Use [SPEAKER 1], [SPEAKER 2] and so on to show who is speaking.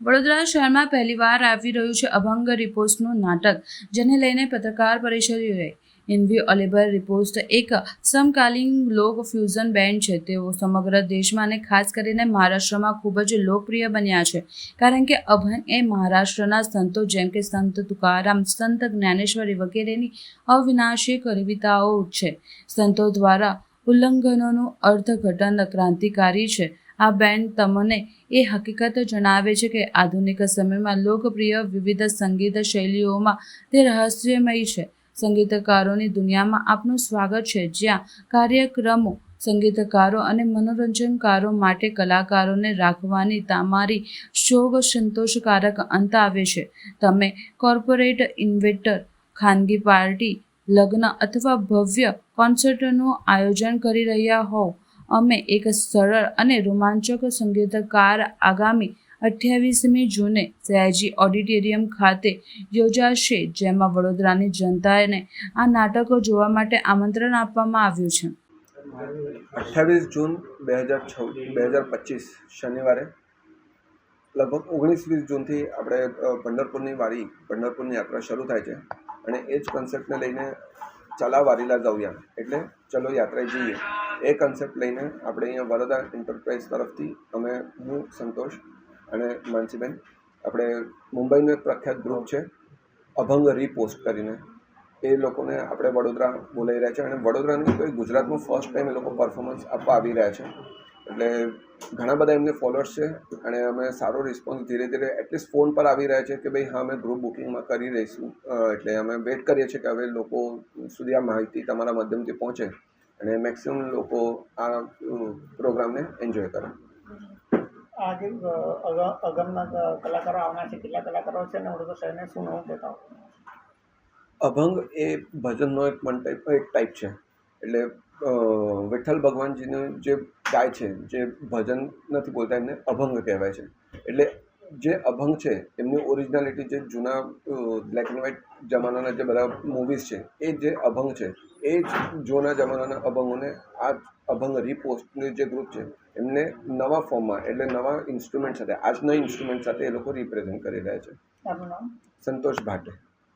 [SPEAKER 1] વડોદરા શહેરમાં પહેલીવાર આવી રહ્યું છે અભંગ રિપોસ્ટનું નાટક, જેને લઈને પત્રકાર પરિષદ યોજાઈ ઇન્વી ઓલિબર રિપોસ્ટ એક સમકાલીન લોક ફ્યુઝન બેન્ડ છે. તેઓ સમગ્ર દેશમાં અને ખાસ કરીને મહારાષ્ટ્રમાં ખૂબ જ લોકપ્રિય બન્યા છે, કારણ કે અભંગ એ મહારાષ્ટ્રના સંતો, જેમ કે સંત તુકારામ, સંત જ્ઞાનેશ્વરી વગેરેની અવિનાશી કવિતાઓ છે. સંતો દ્વારા ઉલ્લંઘનોનું અર્થઘટન ક્રાંતિકારી છે. આ બેન્ડ તમને એ હકીકત જણાવે છે કે આધુનિક સમયમાં લોકપ્રિય વિવિધ સંગીત શૈલીઓમાં તે રહસ્યમય છે. સંગીતકારોની દુનિયામાં આપનું સ્વાગત છે. જ્યાં કાર્યક્રમો, સંગીતકારો અને મનોરંજનકારો માટે કલાકારોને રાખવાની તમારી શોભ સંતોષકારક અંત આવે છે. તમે કોર્પોરેટ ઇન્વેટર, ખાનગી પાર્ટી, લગ્ન અથવા ભવ્ય કોન્સર્ટનું આયોજન કરી રહ્યા હોવ. અમે એક સરળ અને રોમાંચક સંગીતકાર આગામી અઠ્યાવીસમી જૂને સયાજી ઓડિટોરિયમ ખાતે યોજાશે, જેમાં વડોદરાની જનતાને આ નાટકો જોવા માટે આમંત્રણ આપવામાં આવ્યું છે.
[SPEAKER 2] અઠ્ઠાવીસ જૂન બે હજાર છ બે હજાર પચીસ શનિવારે, લગભગ ઓગણીસ વીસ જૂનથી આપણે પંઢરપુરની વારી, પંઢરપુરની યાત્રા શરૂ થાય છે અને એ જ કન્સેપ્ટને લઈને ચલા વારીલા જાઉયા એટલે ચલો યાત્રાએ જઈએ. એ કન્સેપ્ટ લઈને આપણે અહીંયા વડોદરા એન્ટરપ્રાઇઝ તરફથી અમે, હું, સંતોષ અને માનસીબેન આપણે મુંબઈનું એક પ્રખ્યાત ગ્રુપ છે, અભંગ રીપોસ્ટ કરીને. એ લોકોને આપણે વડોદરા બોલાવી રહ્યા છે અને વડોદરાનું કોઈ ગુજરાતનું ફર્સ્ટ ટાઈમ એ લોકો પરફોર્મન્સ આપવા આવી રહ્યા છે. એટલે ઘણા બધા એમને ફોલોઅર્સ છે અને અમે સારો રિસ્પોન્સ ધીરે ધીરે એટલીસ્ટ ફોન પર આવી રહ્યા છે કે ભાઈ, હા, અમે ગ્રુપ બુકિંગમાં કરી રહીશું. એટલે અમે વેઇટ કરીએ છીએ કે હવે લોકો સુધી આ માહિતી તમારા માધ્યમથી પહોંચે. અને મેક્સિમમ લોકો આ પ્રોગ્રામને એન્જોય કરે.
[SPEAKER 3] આજે અગમના કલાકારો આવવાના છે કેટલા કલાકારો છે અને વડોદરા શહેરને શું નવું દેખાવ
[SPEAKER 2] અભંગ એ ભજનનો એક વન ટાઈપ એક ટાઈપ છે. એટલે વિઠ્ઠલ ભગવાનજીનું જે ગાય છે જે ભજન નથી બોલતા એમને અભંગ કહેવાય છે. એટલે જે અભંગ છે એમની ઓરિજિનાલિટી જે જૂના બ્લેક એન્ડ વ્હાઇટ જમાનાના જે બધા મૂવીઝ છે એ જે અભંગ છે એ જ જૂના જમાનાના અભંગોને આ અભંગ રીપોસ્ટનું જે ગ્રુપ છે એમને નવા ફોર્મમાં એટલે નવા ઇન્સ્ટ્રુમેન્ટ સાથે આજના ઇન્સ્ટ્રુમેન્ટ સાથે એ લોકો રિપ્રેઝેન્ટ કરી રહ્યા છે. સંતોષ ભાટે.